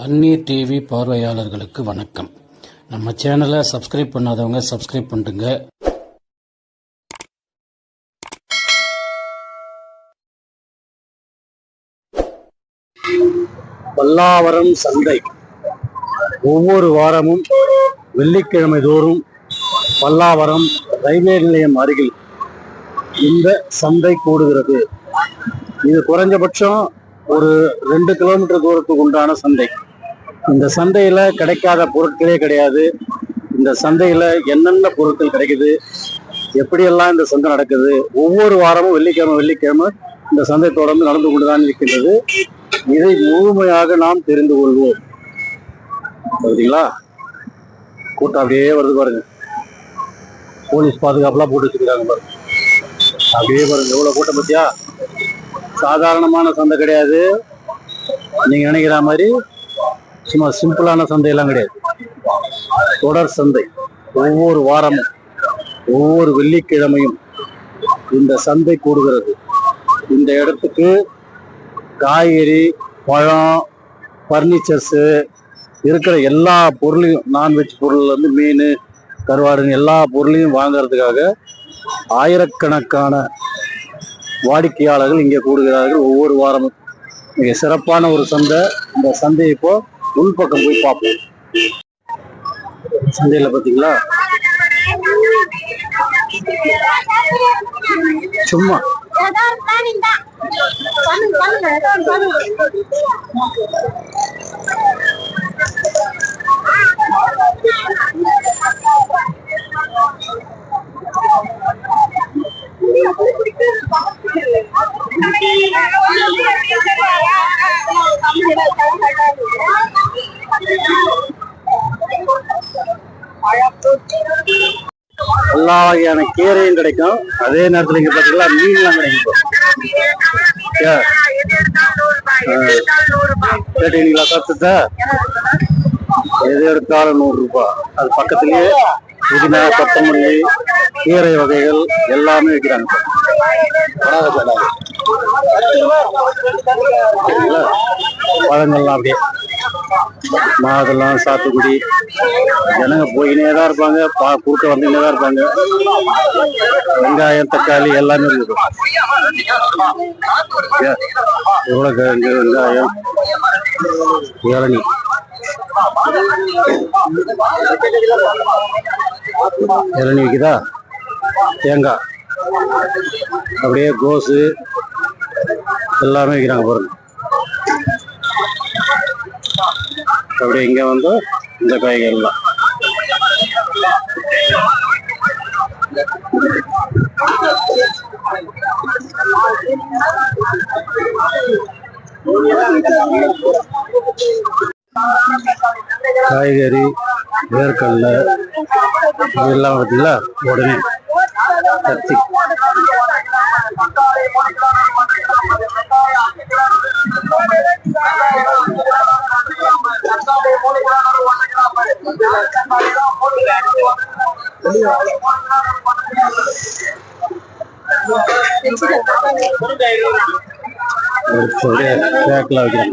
தண்ணீர் டிவி பார்வையாளர்களுக்கு வணக்கம். நம்ம சேனலை சப்ஸ்கிரைப் பண்ணாதவங்க சப்ஸ்கிரைப் பண்ணுங்க பல்லாவரம் சந்தை. ஒவ்வொரு வாரமும் வெள்ளிக்கிழமை தோறும் பல்லாவரம் ரயில்வே நிலையம் அருகில் இந்த சந்தை கூடுகிறது. இது குறைஞ்சபட்சம் ஒரு ரெண்டு கிலோமீட்டர் தூரத்துக்கு உண்டான சந்தை. இந்த சந்தையில கிடைக்காத பொருட்களே கிடையாது. இந்த சந்தையில என்னென்ன பொருட்கள் கிடைக்குது? எப்படியெல்லாம் இந்த சந்தை நடக்குது? ஒவ்வொரு வாரமும் வெள்ளிக்கிழமை வெள்ளிக்கிழமை இந்த சந்தை தொடர்ந்து நடந்து கொண்டுதான் இருக்கின்றது. இதை முழுமையாக நாம் தெரிந்து கொள்வோம். பார்த்தீங்களா கூட்டம் அப்படியே வருது பாருங்க. போலீஸ் பாதுகாப்புலாம் போட்டு வச்சுக்கிறாங்க பாருங்க. அப்படியே பாருங்க. எவ்வளவு கூட்டம் பத்தியா? சாதாரணமான சந்தை கிடையாது. நீங்க நினைக்கிற மாதிரி சும்மா சிம்பிளான சந்தையெல்லாம் கிடையாது. தொடர் சந்தை. ஒவ்வொரு வாரமும் ஒவ்வொரு வெள்ளிக்கிழமையும் இந்த சந்தை கூடுகிறது. இந்த இடத்துக்கு காய்கறி பழம் ஃபர்னிச்சர்ஸு இருக்கிற எல்லா பொருளையும் நான்வெஜ் பொருள்லேருந்து மீன் கருவாடுன்னு எல்லா பொருளையும் வாங்கிறதுக்காக ஆயிரக்கணக்கான வாடிக்கையாளர்கள் இங்கே கூடுகிறார்கள். ஒவ்வொரு வாரமும். மிக சிறப்பான ஒரு சந்தை. இந்த சந்தையை இப்போது உள்பக்கம் போய் பார்ப்போம். சந்தையில் பார்த்தீங்களா? சும்மா. எல்லா வகையான கீரையும் கிடைக்கும். அதே நேரத்தில் இங்கே பார்த்தீங்களா மீன்லாம் கிடைக்கும். கேட்டீங்களா சத்தத்தை எது எடுத்தாலும் நூறு ரூபாய் அது பக்கத்துலயே புதினா கொத்தமல்லி கீரை வகைகள் எல்லாமே விற்கிறாங்க பழங்கள்லாம் அப்படியே. மாதுளம் சாத்துக்குடி. ஜனங்க போயினே தான் இருப்பாங்க பா குறுக்க வந்துகிட்டே தான் இருப்பாங்க. வெங்காயம் தக்காளி எல்லாமே இருக்குது. எவ்வளோ உருளைக்கிழங்கு வெங்காயம் இளநி இளநி விற்குதா தேங்காய். அப்படியே கோஸு எல்லாமே விற்கிறாங்க பாருங்க. அப்படி இங்க வந்து இந்த காய்கறிலாம் காய்கறி வேர்க்கடலை இதெல்லாம் பார்த்தீங்களா உடனே. கத்தி எடுத்து அப்படியே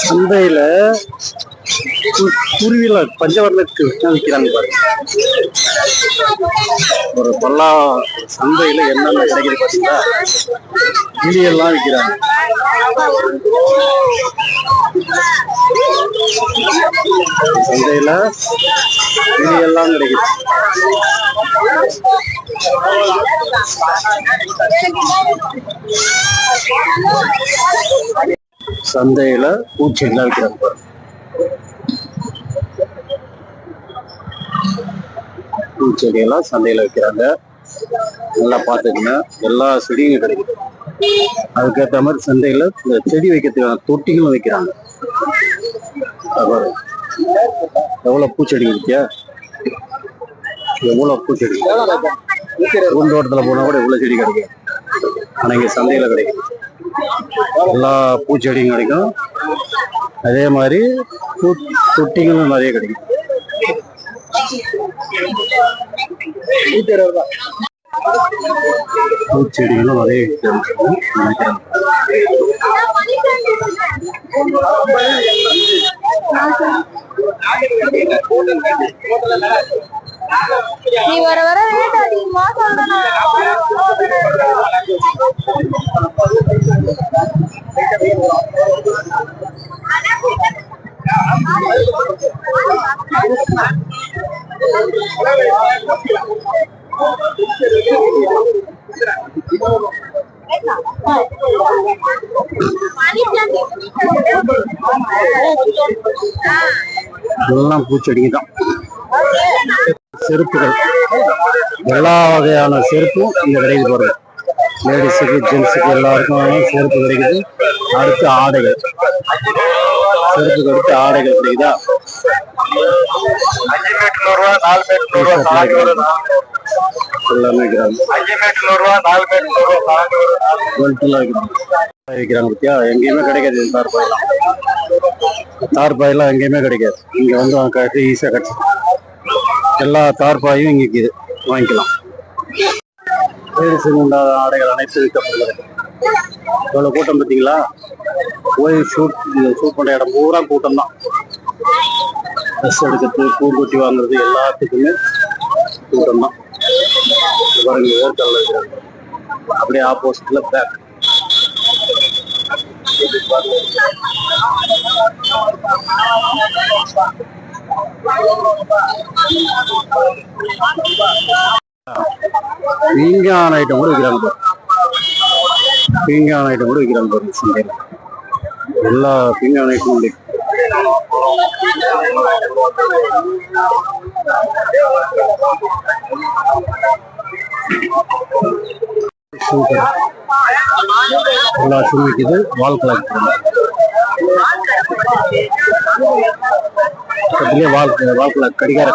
சந்தையில கு- குருவில பஞ்சவர்ணத்துக்கு விற்கிறாங்க பாருங்க ஒரு பல்லா சந்தையில என்னென்ன கிடைக்குது பாத்தீங்களா? கிளியெல்லாம் விற்கிறாங்க சந்தையில கிளியெல்லாம் கிடைக்குது. சந்தையில பூச்செடிலாம் விற்கிறாங்க பாருங்க பூச்செடியெல்லாம் சந்தையில வைக்கிறாங்க. நல்லா பார்த்துக்கணும் எல்லா செடியும் கிடைக்குது. அதுக்கேற்ற மாதிரி சந்தையில இந்த செடி வைக்கிறதுக்கான தொட்டிகளும் வைக்கிறாங்க. எவ்வளவு பூச்செடி இருக்கியா எவ்வளவு பூச்செடி? பூந்தோட்டத்துல போனா கூட எவ்வளவு செடி கிடைக்கும். ஆனா இங்க சந்தையில கிடைக்கும். எல்லா பூச்செடியும் கிடைக்கும். அதே மாதிரி பூ தொட்டிகளும் நிறைய கிடைக்கும். பூச்செடிகளும் நிறைய கிடைக்கும் நினைக்கிறேன் நீ வர வர ரேட் அதிகமா சொல்றேன் எல்லாம் பூச்செடிங்க தான் செருப்புகள். எல்லா வகையான செருப்பும் இந்த கடையில் போடுறது லேடிஸுக்கு ஜென்ஸுக்கு எல்லாருக்கும் செருப்பு கிடைக்குது. அடுத்து ஆடைகள். செருப்புக்கு அடுத்து ஆடைகள் கிடைக்குதா? எல்லாமே விற்கிறாங்க அஞ்சு பத்தியா எங்கேயுமே கிடைக்காது இந்த தார்பாயெல்லாம் தார்பாயெல்லாம் எங்கேயுமே கிடைக்காது இங்க வந்து அவங்க கட்டி ஈஸியா கிடைச்சி எல்லா தார்பாயும் இங்க இருக்குது வாங்கிக்கலாம். லேடிஸுக்கு உண்டான ஆடைகள் அனைத்து விற்கப்படுகிறது இவ்வளவு கூட்டம் பார்த்தீங்களா? போய் ஷூட் ஷூட் பண்ணுற இடம் பூரா கூட்டம் தான் ட்ரெஸ் எடுக்கிறது பூங்கொட்டி வாங்குறது எல்லாத்துக்குமே கூட்டம் தான் பாருங்க ஏற்காடுல இருக்கிறாங்க அப்படியே ஆப்போசிட்ல பேக் பீங்கான் ஐட்டம் கூட விற்கிறாங்க பீங்கான் ஐட்டம் கூட விற்கிறாங்க பாருங்க சந்தையில் எல்லா பீங்கான் ஐட்டமும் இருக்கு சூப்பர். எல்லா ஷூ விற்கிது வால் கலர் வால் வால் கலர் கடிகார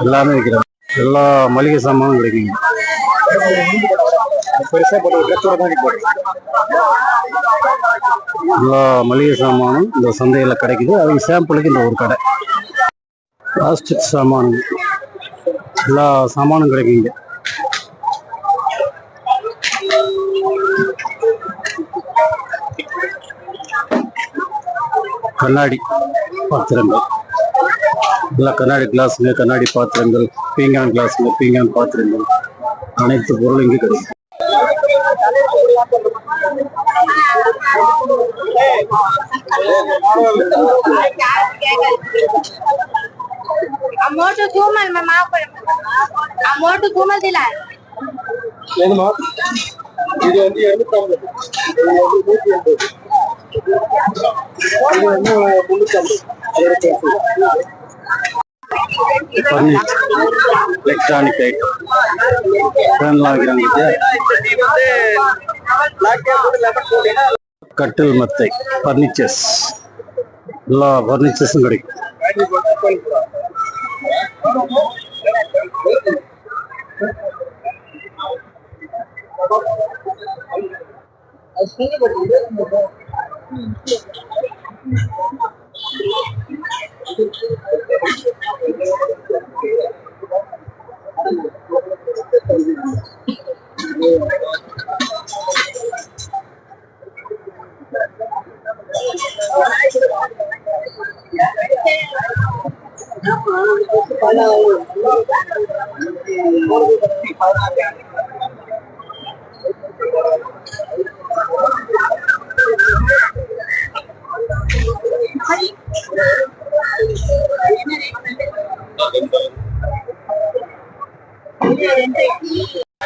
எல்லாமே விற்கிறாங்க எல்லா மளிகை சாமானும் கிடைக்குங்க. எல்லா மளிகை சாமானும் இந்த சந்தையில கிடைக்குது. அதுக்கு சாம்பிளுக்கு இந்த ஒரு கடை. பிளாஸ்டிக் சாமான் எல்லா சாமானும் கிடைக்கும் இங்க கண்ணாடி பாத்திரங்கள். இல்லை கண்ணாடி கிளாஸுங்க கண்ணாடி பாத்திரங்கள் பீங்கான் கிளாஸுங்க பீங்கான் பாத்திரங்கள் அனைத்து பொருளும் இங்கே கிடைக்கும். అమౌంట్ కూమల్ మా మాకు అమౌంట్ కూమల్ దిలా ఏదమ్మా ఇది வந்து எழுநூத்தி ஐம்பது. முன்னூத்தி ஐம்பது ಎಲೆಕ್ಟ್ರಾನಿಕ್ ಐಟಮ್ ಫ್ಯಾನ್ ಆಗಿರಂಗಿದೆ ಕಟ್ಟಲ್ ಮತ್ತೆ ಫರ್ನಿಚರ್ಸ್ ಎಲ್ಲ ಫರ್ನಿಚರ್ಸ್ ಅಂಗಡಿ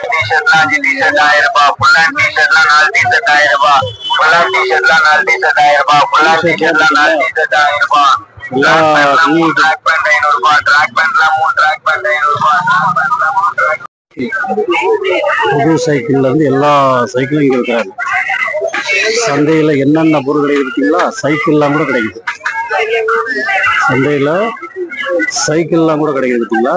டி-ஷர்ட்லாம் அஞ்சு டி-ஷர்ட் ஆயிரம் ரூபாய் ஃபுல் ஹேண்ட் டி-ஷர்ட்லாம் நாலு டி-ஷர்ட் ஆயிரம் ரூபாய் ஃபுல் ஹேண்ட் டி-ஷர்ட்லாம் நாலு டி-ஷர்ட் ஆயிரம் ரூபாய் ஃபுல் ஹேண்ட் டி-ஷர்ட்லாம் நாலு டி-ஷர்ட் ஆயிரம் ரூபாய் எல்லா மூணு ட்ராக் பேண்ட் ஐநூறு ரூபாய் ட்ராக் புது சைக்கிள்ல இருந்து எல்லா சைக்கிளும் இங்க இருக்கிறாங்க சந்தையில என்னென்ன பொருள் கிடைக்குது பார்த்தீங்களா சைக்கிள்லாம் கூட கிடைக்குது. சந்தையில சைக்கிள்லாம் கூட கிடைக்குது பார்த்தீங்களா?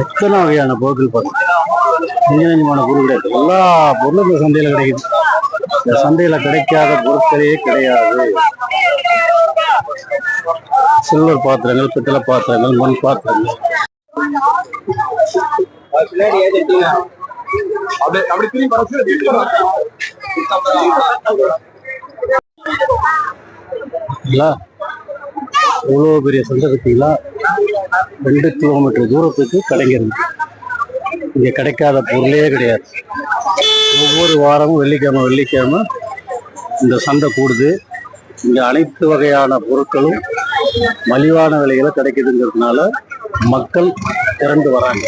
எத்தனை வகையான பொருட்கள் பாருங்க பொருள் கிடையாது எல்லா பொருளும் இந்த சந்தையில கிடைக்குது. இந்த சந்தையில கிடைக்காத பொருட்களே கிடையாது. சில்வர் பாத்திரங்கள் பித்தளை பாத்திரங்கள் மண் பாத்திரங்கள். அப்படி அப்படி திரும்பி இவ்வளோ பெரிய சந்தை பார்த்தீங்களா ரெண்டு கிலோமீட்டர் தூரத்துக்கு கிடைக்கிறது இங்கே கிடைக்காத பொருளே கிடையாது. ஒவ்வொரு வாரமும் வெள்ளிக்கிழமை வெள்ளிக்கிழமை இந்த சந்தை கூடுது. இங்கே அனைத்து வகையான பொருட்களும் மலிவான விலையில கிடைக்குதுங்கிறதுனால மக்கள் திரண்டு வராங்க.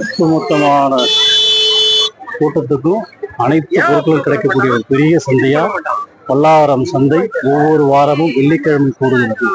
ஒட்டுமொத்தமான கூட்டத்துக்கும் அனைத்து பொருட்களும் கிடைக்கக்கூடிய ஒரு பெரிய சந்தையா? பல்லாவரம் சந்தை ஒவ்வொரு வாரமும் வெள்ளிக்கிழமை கூடுகிறது.